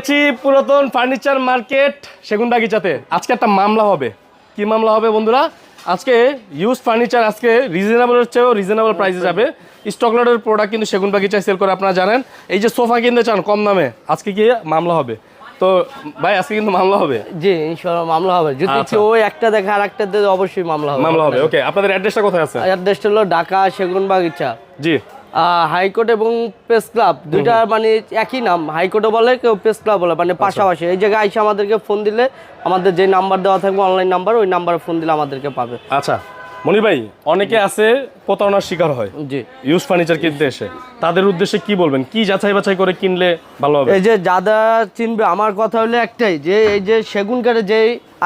আছি পুরাতন furniture market সেগুন বাগিচাতে আজকে একটা মামলা হবে। কি মামলা হবে বন্ধুরা? আজকে ইউজ ফার্নিচার আজকে রিজনেবলের চেয়েও রিজনেবল প্রাইসে যাবে। স্টক লটের প্রোডাক্ট কিন্তু সেগুন বাগিচায় সেল করে আপনারা জানেন। এই যে সোফা কিনতে চান কম দামে আজকে কি মামলা হবে? তো ভাই আজকে কিন্তু মামলা হবে। জি ইনশাআল্লাহ মামলা হবে। যদি আচ্ছা। কেউ একটা দেখে আর একটা অবশ্যই মামলা হবে। মামলা হবে ওকে আপনাদের অ্যাড্রেসটা কোথায় আছে? অ্যাড্রেসটা হলো ঢাকা সেগুন বাগিচা জি। হাইকোর্ট এবং প্রেস ক্লাব দুইটা মানে একই নাম হাইকোর্টও বলে কেউ প্রেস ক্লাব বলে মানে পাশাপাশি। এই জায়গায় আইসা আমাদেরকে ফোন দিলে আমাদের যে নাম্বার দেওয়া থাকবে অনলাইন নাম্বার ওই নাম্বারে ফোন দিলে আমাদেরকে পাবে। আচ্ছা মনির ভাই অনেকে আছে প্রতারণার শিকার হয় জি। ইউজ ফার্নিচার কিনতে এসে। তাদের উদ্দেশ্যে কি বলবেন? কি যাচাই বাছাই করে কিনলে ভালো হবে? এই যে যাদা চিনবে আমার কথা হলো একটাই যে এই যে সেগুন কাঠে যে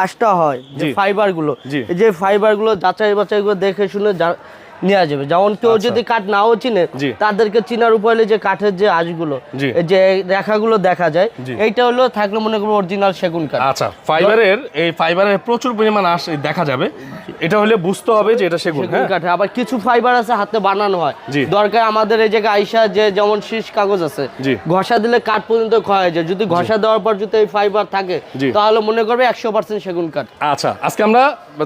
আশটা হয় যে জি। ফাইবারগুলো জি। এই যে ফাইবারগুলো যাচাই বাছাই করে দেখে শুনে নেওয়া যাবে। যেমন কেউ যদি কাঠ নাও চিনে আচ্ছা। তাদেরকে চিনার উপায় যে কাঠের যে আঁশগুলো। এই যে রেখাগুলো দেখা যায় এইটা হলো থাকলে মনে করব অরিজিনাল সেগুন কাঠ। আচ্ছা ফাইবারের এই ফাইবারের প্রচুর পরিমাণ আঁশ দেখা যাবে। এটা হলে বুঝতে হবে যে এটা সেগুন হ্যাঁ? আবার কিছু ফাইবার আছে হাতে বানানো হয়। দরকার আমাদের এই জায়গায় আইসা যে যেমন শীষ কাগজ আছে। ঘষা দিলে কাঠ পর্যন্ত ক্ষয় হয়ে যায়। যদি ঘষা দেওয়ার পর যদি এই ফাইবার থাকে তাহলে মনে করবে একশো পার্সেন্ট সেগুন কাঠ। আচ্ছা আজকে আমরা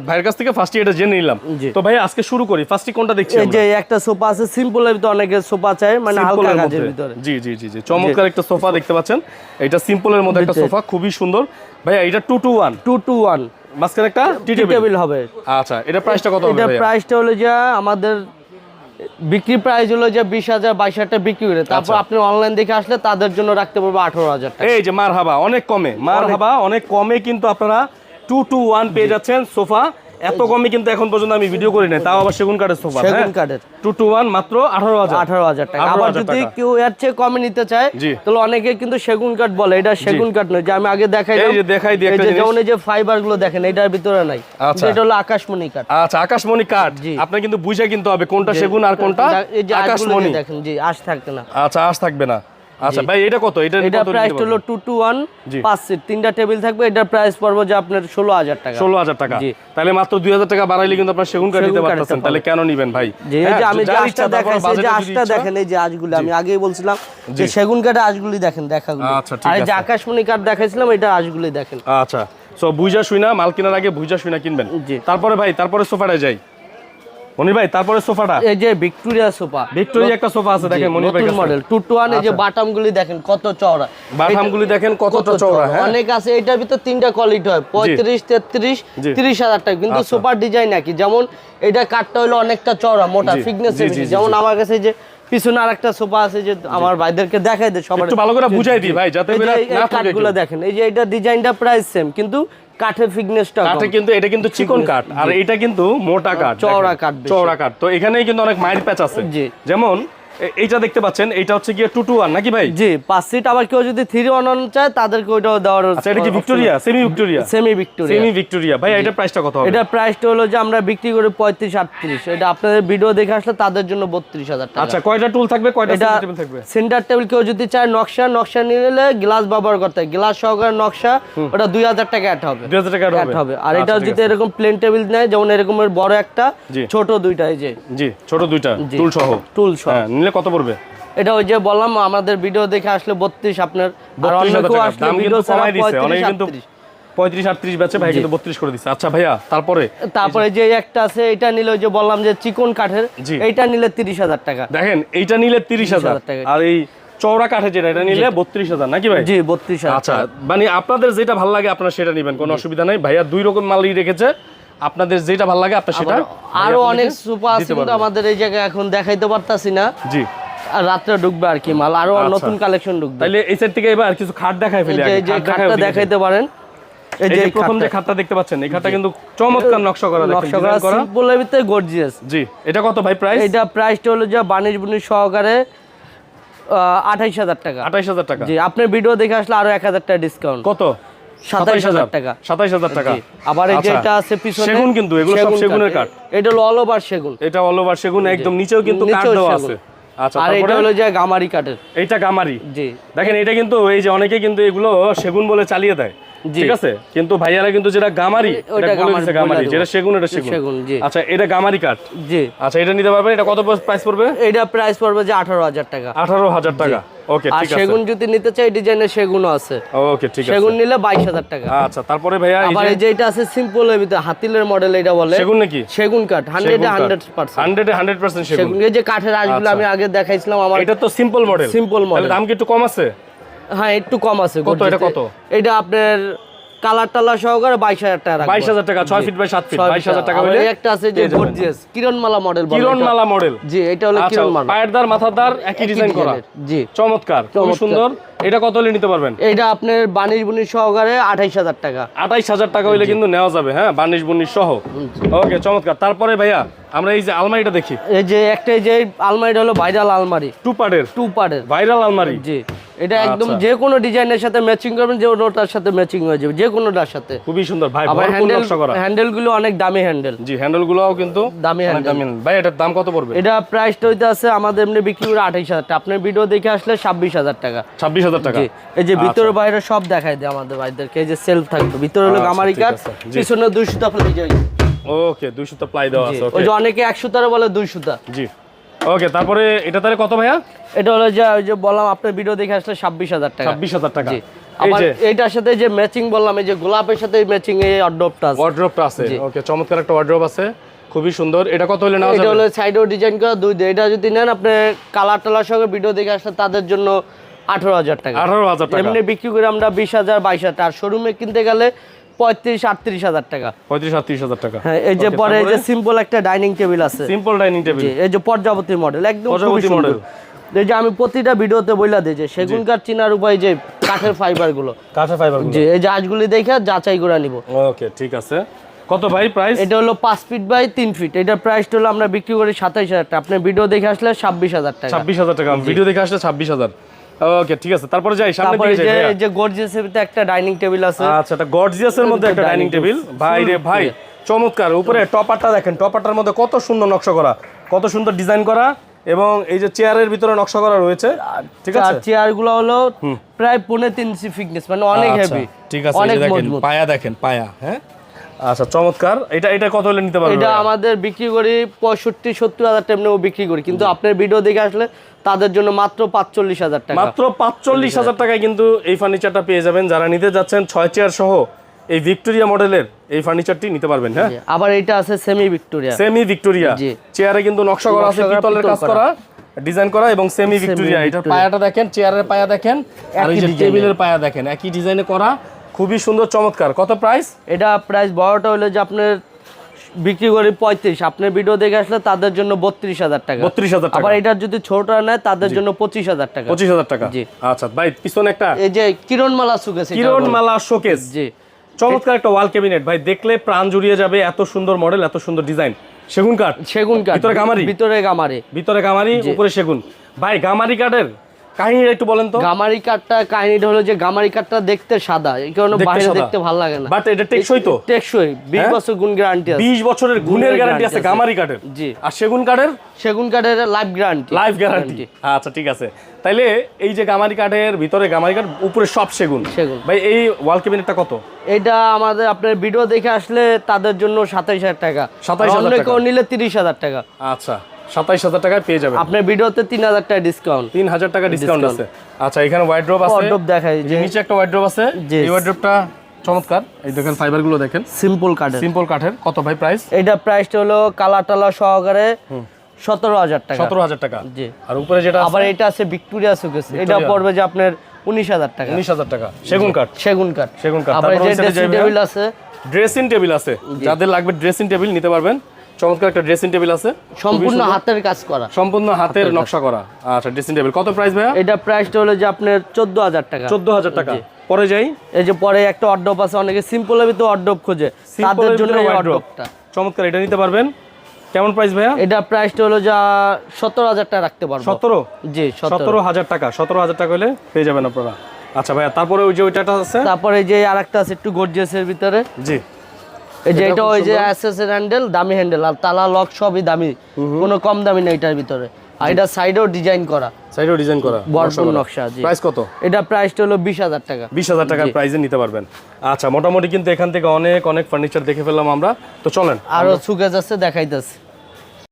ভাইয়ের কাছ থেকে ফার্স্টে এটা জেনে নিলাম। তো ভাই আজকে শুরু করি। ফার্স্টে কোনটা দেখছি এই যে একটা সোফা আছে সিম্পলের ভিতরে অনেকে সোফা চায় মানে হালকা কাজের ভিতরে। জি জি জি জি। চমৎকার একটা সোফা দেখতে পাচ্ছেন। এটা সিম্পলের মধ্যে একটা সোফা খুবই সুন্দর। ভাইয়া এটা two two one two two one মাঝখানে একটা টি টেবিল হবে। আচ্ছা এটা প্রাইসটা কত হবে এটা? প্রাইসটা হলো যে আমাদের বিক্রি প্রাইস হলো যে বিশ হাজার বাইশ হাজার টাকা বিক্রি করে। তারপর আচ্ছা। আপনি অনলাইন দেখে আসলে তাদের জন্য রাখতে পারব আঠারো হাজার এই যে মার হাবা অনেক কমে। মার হাবা অনেক কমে কিন্তু আপনারা টু টু ওয়ান পেয়ে যাচ্ছেন সোফা। এত কমে কিন্তু এখন পর্যন্ত আমি ভিডিও করি তাও আবার সেগুন কাঠের সোফা সেগুন কাঠের। টু টু ওয়ান মাত্র আঠারো হাজার। আঠারো হাজার টাকা। আবার যদি কেউ এর চেয়ে কমে নিতে চায় তাহলে অনেকে কিন্তু সেগুন কাঠ বলে। এটা সেগুন কাঠ নয়। যে আমি আগে দেখাই এই যে দেখাই দিই একটা যেমন এই যে ফাইবারগুলো দেখেন এটার ভিতরে নাই। আচ্ছা। এটা হলো আকাশমণি কাঠ। আচ্ছা আকাশমণি কাঠ। জি। আপনার কিন্তু বুঝে কিনতে হবে কোনটা সেগুন আর কোনটা আকাশমণি। দেখেন জি আশ থাকতে না। আচ্ছা আশ থাকবে না। আচ্ছা ভাই এটা কত? এটা এটা প্রাইস হলো টু টু ওয়ান জি। পাঁচ সিট তিনটা টেবিল থাকবে এটার প্রাইস পড়ব যে আপনার ষোলো হাজার টাকা। ষোলো হাজার টাকা। জি। তাহলে মাত্র দুই হাজার টাকা বাড়াইলে কিন্তু আপনার সেগুন কাঠ কাঠ পারতেছেন। তাহলে কেন নিবেন ভাই? এই হ্যাঁ, যে আমি যে তারপর দেখাইছি যে ইচ্ছা- দেখেন এই যে আজগুলি আমি আগেই বলছিলাম যে সেগুন কাঠে আশগুলি দেখেন দেখাগুলি। আচ্ছা, ঠিক আর যে আকাশমণি কাঠ দেখাইছিলাম এটা আশগুলি দেখেন। আচ্ছা। সো বুঝা শুই না মাল কেনার আগে বুঝা শুই না কিনবেন। জি। তারপরে ভাই তারপরে সোফাটা যাই। মনির ভাই তারপরে সোফাটা? এই যে ভিক্টোরিয়া সোফা। ভিক্টোরিয়া একটা সোফা আছে দেখেন মনির ভাই মডেল এই যে বাটামগুলি দেখেন কত চওড়া। বাটামগুলি দেখেন কতটা চওড়া হ্যাঁ? অনেক আছে এটার ভিতর তিনটা কোয়ালিটি হয়। পঁয়ত্রিশ তেত্রিশ জি। তিরিশ হাজার টাকা। কিন্তু আচ্ছা। ডিজাইন একই। যেমন এটা কাঠটা হলো অনেকটা চওড়া মোটা ফিটনেস যেমন আমার কাছে যে পিছনে আর একটা সোফা আছে যে আমার ভাইদেরকে দেখাই দেয় সবার একটু ভালো করে বুঝাই দিই ভাই যাতে না দেখেন এই যে এটা ডিজাইনটা প্রাইস সেম কিন্তু কাঠের ফিটনেসটা কাঠে কিন্তু এটা কিন্তু চিকন কাঠ আর এটা কিন্তু মোটা কাঠ চওড়া কাঠ চওড়া কাঠ। তো এখানেই কিন্তু অনেক মাইল প্যাচ আছে। যেমন এইটা দেখতে পাচ্ছেন এটা হচ্ছে গিয়ে টু টু ওয়ান নাকি ভাই? জি পাঁচ সিট আবার কেউ যদি থ্রি ওয়ান চায় তাদেরকে ওইটাও দেওয়ার আচ্ছা এটা কি Victoria semi Victoria semi Victoria semi Victoria ভাই এটা প্রাইসটা কত হবে? এটা প্রাইসটা হলো যে আমরা বিক্রি করি পঁয়ত্রিশ আটত্রিশ। এটা আপনাদের ভিডিও দেখে আসলে তাদের জন্য বত্রিশ হাজার টাকা। আচ্ছা কয়টা টুল থাকবে? কয়টা টেবিল থাকবে? সেন্টার টেবিল কেউ যদি চায় নকশা নকশা নিলে গ্লাস ব্যবহার করতে হয়। গ্লাস সহকারে নকশা ওটা দুই হাজার টাকা অ্যাড হবে। দুই হাজার টাকা অ্যাড হবে। হবে। আর আচ্ছা, এটা যদি এরকম প্লেন টেবিল নেয় যেমন এরকমের বড় একটা ছোট দুইটা এই যে। জি ছোট দুইটা টুল সহ। টুল সহ। হ্যাঁ নিলে কত পড়বে? এটা ওই যে বললাম আমাদের ভিডিও দেখে আসলে বত্রিশ আপনার। আর 32,000 অন্য কেউ টাকা। আসলে দাম ভিডিও কিন্তু ছাড়া কমাই দিছে। অনেকে পঁয়ত্রিশ আটত্রিশ। বেচে ভাই কিন্তু বত্রিশ করে দিচ্ছে আচ্ছা ভাইয়া তারপরে? তারপরে যে একটা আছে এটা নিলে ওই যে বললাম যে চিকন কাঠের জি। এইটা নিলে তিরিশ হাজার টাকা। দেখেন এইটা নিলে তিরিশ হাজার। টাকা। আর এই চওড়া কাঠে যেটা এটা নিলে বত্রিশ হাজার নাকি ভাই? জি বত্রিশ আচ্ছা মানে আপনাদের যেটা ভালো লাগে আপনারা সেটা নেবেন কোনো অসুবিধা নাই। ভাইয়া দুই রকম মালই রেখেছে। আপনাদের যেটা ভালো লাগে আপনার সেটা আরও অনেক সুপার আছে কিন্তু আমাদের এই জায়গায় এখন দেখাইতে পারতাছি না। জি। আর রাত্রে ঢুকবে আর কি মাল আরও আচ্ছা। নতুন কালেকশন ঢুকবে। তাইলে এই সাইড থেকে এবার কিছু খাট দেখাই ফেলি আগে। এই যে খাটটা দেখাইতে পারেন। এই যে প্রথম যে খাটটা। দেখতে পাচ্ছেন এই খাটটা কিন্তু চমৎকার নকশা করা দেখেন, নকশা করা সিম্পলের ভিতরে গর্জিয়াস জি এটা কত ভাই প্রাইস এটা প্রাইসটা হলো যে বানিশ বুনিশ সহকারে আঠাইশ হাজার টাকা। আঠাইশ হাজার টাকা। জি আপনার ভিডিও দেখে আসলে আরও এক হাজার টাকা ডিসকাউন্ট কত? টাকা। টাকা। আবার এই যে আচ্ছা। আছে পিছনে সেগুন কিন্তু এগুলো সব সেগুনের কাঠ। এটা হলো অল ওভার সেগুন। এটা অল ওভার সেগুন একদম নিচেও কিন্তু কাঠ দেওয়া আছে। আচ্ছা আর এটা হলো যে গামারি কাঠের। এইটা গামারি। জি। দেখেন এটা কিন্তু এই যে অনেকে কিন্তু এগুলো সেগুন বলে চালিয়ে দেয়। ঠিক আছে? কিন্তু ভাইয়ারা কিন্তু যেটা গামারি এটা বলে গামারি। যেটা সেগুন এটা সেগুন। আচ্ছা এটা গামারি কাঠ। জি। আচ্ছা এটা নিতে পারবেন? এটা কত প্রাইস পড়বে? এটা প্রাইস পড়বে যে আঠারো হাজার টাকা। আঠারো হাজার টাকা। ওকে আর ঠিক আছে। সেগুন যদি নিতে চাই ডিজাইনের সেগুনও আছে। ওকে ঠিক আছে। সেগুন নিলে বাইশ হাজার টাকা। আচ্ছা তারপরে ভাইয়া আবার এই যে এটা আছে সিম্পল এর ভিতরে হাতিলের মডেল এটা বলে। সেগুন নাকি? সেগুন কাঠ হান্ড্রেড হান্ড্রেড পার্সেন্ট হান্ড্রেডে হান্ড্রেড পার্সেন্ট সেগুন। সেগুন এই যে কাঠের আসগুলো আমি আগে দেখাইছিলাম আমার এটা তো সিম্পল মডেল সিম্পল মডেল দাম কি একটু কম আছে? হ্যাঁ একটু কম আছে কত? এটা কত? এটা আপনার কালার টালার সহকারে বাইশ হাজার টাকা বাইশ হাজার টাকা ছয় ফিট বাই সাত ফিট। বাইশ হাজার টাকা হলে একটা আছে যে। Gorgeous Kiranmala model Kiranmala model জি এটা হলো আচ্ছা কিরণমালা। পায়ের দার মাথার দার একই ডিজাইন করা। জি। চমৎকার খুব সুন্দর। এটা কত হলে নিতে পারবেন? এটা আপনার বানিশ বুনিশ সহকারে আঠাইশ হাজার টাকা। আঠাইশ হাজার টাকা হইলে কিন্তু নেওয়া যাবে হ্যাঁ? বানিশ বুর্নিশ সহ। ওকে চমৎকার। তারপরে ভাইয়া আমরা এই যে আলমারিটা দেখি। এই যে একটা যে আলমারিটা হলো ভাইরাল আলমারি। টু পার্টের। টু পার্টের। ভাইরাল আলমারি। জি। এটা একদম আচ্ছা। যে কোনো ডিজাইনের সাথে ম্যাচিং করবেন যে ওটার সাথে ম্যাচিং হয়ে যাবে যে কোনোটার সাথে। খুবই সুন্দর। ভাই আবার হ্যান্ডেল হ্যান্ডেলগুলো অনেক দামি হ্যান্ডেল জি হ্যান্ডেল গুলোও কিন্তু দামি হ্যান্ডেল ভাই এটার দাম কত পড়বে? এটা প্রাইসটা হইতে আছে আমাদের এমনি বিক্রি করে আঠাইশ হাজার টাকা। আপনার ভিডিও দেখে আসলে ছাব্বিশ হাজার টাকা। ছাব্বিশ হাজার টাকা? জি এই যে ভিতরে বাইরে সব দেখাই দেয় আমাদের ভাইদেরকে এই যে সেলফ থাকবে। ভিতরে হলো আচ্ছা, গামারি ঠিক কাঠ আছে, জি। পিছনে দুই সুতা ফেলে যায় ওকে দুই সুতা প্লাই দেওয়া আছে ওই যে অনেকে এক সুতারে বলে দুই সুতা। জি। ওকে তারপরে এটা তাহলে কত ভাইয়া? এটা হলো যে ওই যে বললাম আপনার ভিডিও দেখে আসলে ছাব্বিশ হাজার টাকা। ছাব্বিশ হাজার টাকা। আবার এইটার সাথে যে ম্যাচিং বললাম এই যে গোলাপের সাথে ম্যাচিং এই আছে। আছে। ওকে চমৎকার একটা ওয়ার্ড্রপ আছে। খুবই সুন্দর। এটা কত হলে নেওয়া এটা হলো সাইডেও ডিজাইন করা দুই এটা যদি নেন আপনি কালার টালার সঙ্গে ভিডিও দেখে আসলে তাদের জন্য আঠারো হাজার টাকা। আঠারো হাজার টাকা। এমনি বিক্রি করে আমরা বিশ হাজার বাইশ হাজার। আর শোরুমে কিনতে গেলে পঁয়ত্রিশ আটত্রিশ হাজার টাকা। পঁয়ত্রিশ আটত্রিশ হাজার টাকা। হ্যাঁ এই যে পরে এই যে সিম্পল একটা ডাইনিং টেবিল আছে। সিম্পল ডাইনিং টেবিল এই যে পর্যাবতী মডেল একদম এই যে আমি প্রতিটা ভিডিওতে বইলা দিই যে সেগুন কাঠ চিনার উপায় যে কাঠের ফাইবারগুলো। কাঁচা ফাইবার যে এই যে আজগুলি দেখে যাচাই করে নিব। ওকে ঠিক আছে। কত ভাই প্রাইস এটা হলো পাঁচ ফিট বাই তিন ফিট এটার প্রাইসটা হলো আমরা বিক্রি করি সাতাইশ হাজার টাকা। আপনার ভিডিও দেখে আসলে ছাব্বিশ হাজার টাকা। ছাব্বিশ হাজার টাকা। ভিডিও দেখে আসলে ছাব্বিশ হাজার। ওকে ঠিক আছে তারপরে যাই সামনে দিকে যাই। এই যে গর্জিয়াসের ভিতরে একটা ডাইনিং টেবিল আছে। আচ্ছা এটা গর্জিয়াসের মধ্যে একটা ডাইনিং টেবিল ভাই রে ভাই চমৎকার উপরে টপারটা দেখেন টপারটার মধ্যে কত সুন্দর নকশা করা কত সুন্দর ডিজাইন করা এবং এই যে চেয়ারের ভিতরে নকশা করা রয়েছে ঠিক আছে? আর চেয়ারগুলো হলো প্রায় পৌনে তিন ইঞ্চি ফিটনেস মানে অনেক আচ্ছা, হেভি ঠিক আছে দেখেন পায়া দেখেন পায়া হ্যাঁ? আচ্ছা চমৎকার। এটা এটা কত হলে নিতে পারবেন এটা আমাদের বিক্রি করি পঁয়ষট্টি সত্তর হাজার বিক্রি করি। কিন্তু আপনার ভিডিও দেখে আসলে তাদের জন্য মাত্র পাঁচচল্লিশ হাজার টাকা। মাত্র পাঁচচল্লিশ হাজার টাকায় কিন্তু এই ফার্নিচারটা পেয়ে যাবেন। যারা নিতে যাচ্ছেন ছয় চেয়ার সহ এই ভিক্টোরিয়া মডেলের এই ফার্নিচারটি নিতে পারবেন হ্যাঁ? আবার এটা আছে সেমি ভিক্টোরিয়া সেমি ভিক্টোরিয়া। চেয়ারে কিন্তু নকশা করা আছে পিতলের কাজ করা ডিজাইন করা এবং সেমি ভিক্টোরিয়া এটার পায়াটা দেখেন চেয়ারের পায়া দেখেন আর এই টেবিলের পায়া দেখেন একই ডিজাইনে করা। খুবই সুন্দর চমৎকার। কত প্রাইস এটা প্রাইস বড়টা হলো যে আপনার বিক্রি করি পঁয়ত্রিশ। আপনার ভিডিও দেখে আসলে তাদের জন্য বত্রিশ হাজার টাকা। বত্রিশ হাজার টাকা। আবার এটার যদি ছোটটা নেয় তাদের জন্য পঁচিশ হাজার টাকা। পঁচিশ হাজার টাকা। জি। আচ্ছা ভাই পিছনে একটা এই যে কিরণমালা সুকেছে কিরণমালা শোকেস জি। চমৎকার একটা ওয়াল ক্যাবিনেট ভাই দেখলে প্রাণ জুড়িয়ে যাবে এত সুন্দর মডেল এত সুন্দর ডিজাইন সেগুন কাঠ। সেগুন কাঠ। ভিতরে গামারি? ভিতরে গামারি। ভিতরে গামারি উপরে সেগুন। ভাই গামারি কাঠের কাহিনীটা একটু বলেন তো। গামারি কাঠটা কাহিনীটা হলো যে গামারি কাঠটা দেখতে সাদা এই কারণে বাইরে দেখতে ভালো লাগে না। বাট এটা টেকসই তো? টেকসই বিশ হ্যাঁ? বছর গুণ গ্যারান্টি আছে। বিশ বছরের গুণের গ্যারান্টি আছে। গামারি কাঠের। জি। আর সেগুন কাঠের? সেগুন কাঠের লাইফ গ্যারান্টি লাইফ গ্যারান্টি আচ্ছা ঠিক আছে। তাইলে এই যে গামারি কাঠের ভিতরে গামারি কাঠ উপরে সব সেগুন। সেগুন। ভাই এই ওয়াল ক্যাবিনেটটা কত? এটা আমাদের আপনার ভিডিও দেখে আসলে তাদের জন্য সাতাইশ হাজার টাকা। 27,000 অন্য টাকা। নিলে তিরিশ হাজার টাকা। আচ্ছা। সাতাইশ হাজার টাকায় পেয়ে যাবেন। আপনার ভিডিওতে তিন হাজার টাকা ডিসকাউন্ট তিন হাজার টাকা ডিসকাউন্ট আছে। আচ্ছা এখানে ওয়াইড্রোপ আছে। অর্ডব দেখাই যে নিচে একটা ওয়াইড্রোপ আছে। এই ওয়াইড্রোপটা চমৎকার। এই দেখেন দেখেন। সিম্পল কাঠের সিম্পল কাঠের কত ভাই প্রাইস এটা প্রাইসটা হলো কালার টালার সহকারে সতেরো হাজার টাকা। সতেরো হাজার টাকা। জি। আর উপরে যেটা আবার এটা আছে ভিক্টোরিয়া সুকেস এটা পড়বে যে আপনার উনিশ হাজার টাকা। উনিশ হাজার টাকা। সেগুন কাঠ সেগুন কাঠ সেগুন কাঠ আবার যে ড্রেসিং টেবিল আছে। ড্রেসিং টেবিল আছে। যাদের লাগবে ড্রেসিং টেবিল নিতে পারবেন। চমৎকার একটা ড্রেসিং টেবিল আছে। সম্পূর্ণ হাতের কাজ করা। সম্পূর্ণ হাতের নকশা করা। আচ্ছা ড্রেসিং টেবিল কত প্রাইস ভাইয়া? এটা প্রাইসটা হলো যে আপনার চোদ্দ হাজার টাকা। চোদ্দ হাজার টাকা। পরে যাই? এই যে পরে একটা আছে অনেকে সিম্পলের ভিতরে অর্ডব খোঁজে। তাদের জন্য চমৎকার এটা নিতে পারবেন। কেমন প্রাইস ভাইয়া? এটা প্রাইসটা হলো যা সতেরো হাজার টাকা রাখতে পারব। সতেরো? জি সতেরো। হাজার টাকা। সতেরো হাজার টাকা হলে পেয়ে যাবেন আপনারা। আচ্ছা ভাইয়া তারপরে ওই যে ওইটাটা আছে? তারপরে যে আরেকটা আছে একটু গর্জিয়াসের ভিতরে। জি। এই যে এটা ওই যে। অ্যাসেসের হ্যান্ডেল দামি হ্যান্ডেল আর তালা লক সবই দামি। কোনো কম দামি না এটার ভিতরে। আর এটা সাইডেও ডিজাইন করা। সাইডেও ডিজাইন করা। বর্ষণ নকশা জি। প্রাইস কত? এটা প্রাইসটা হলো বিশ হাজার টাকা। বিশ হাজার টাকার প্রাইসে নিতে পারবেন। আচ্ছা মোটামুটি কিন্তু এখান থেকে অনেক অনেক ফার্নিচার দেখে ফেললাম আমরা। তো চলেন আরও সুকেজ আছে দেখাইতেছে।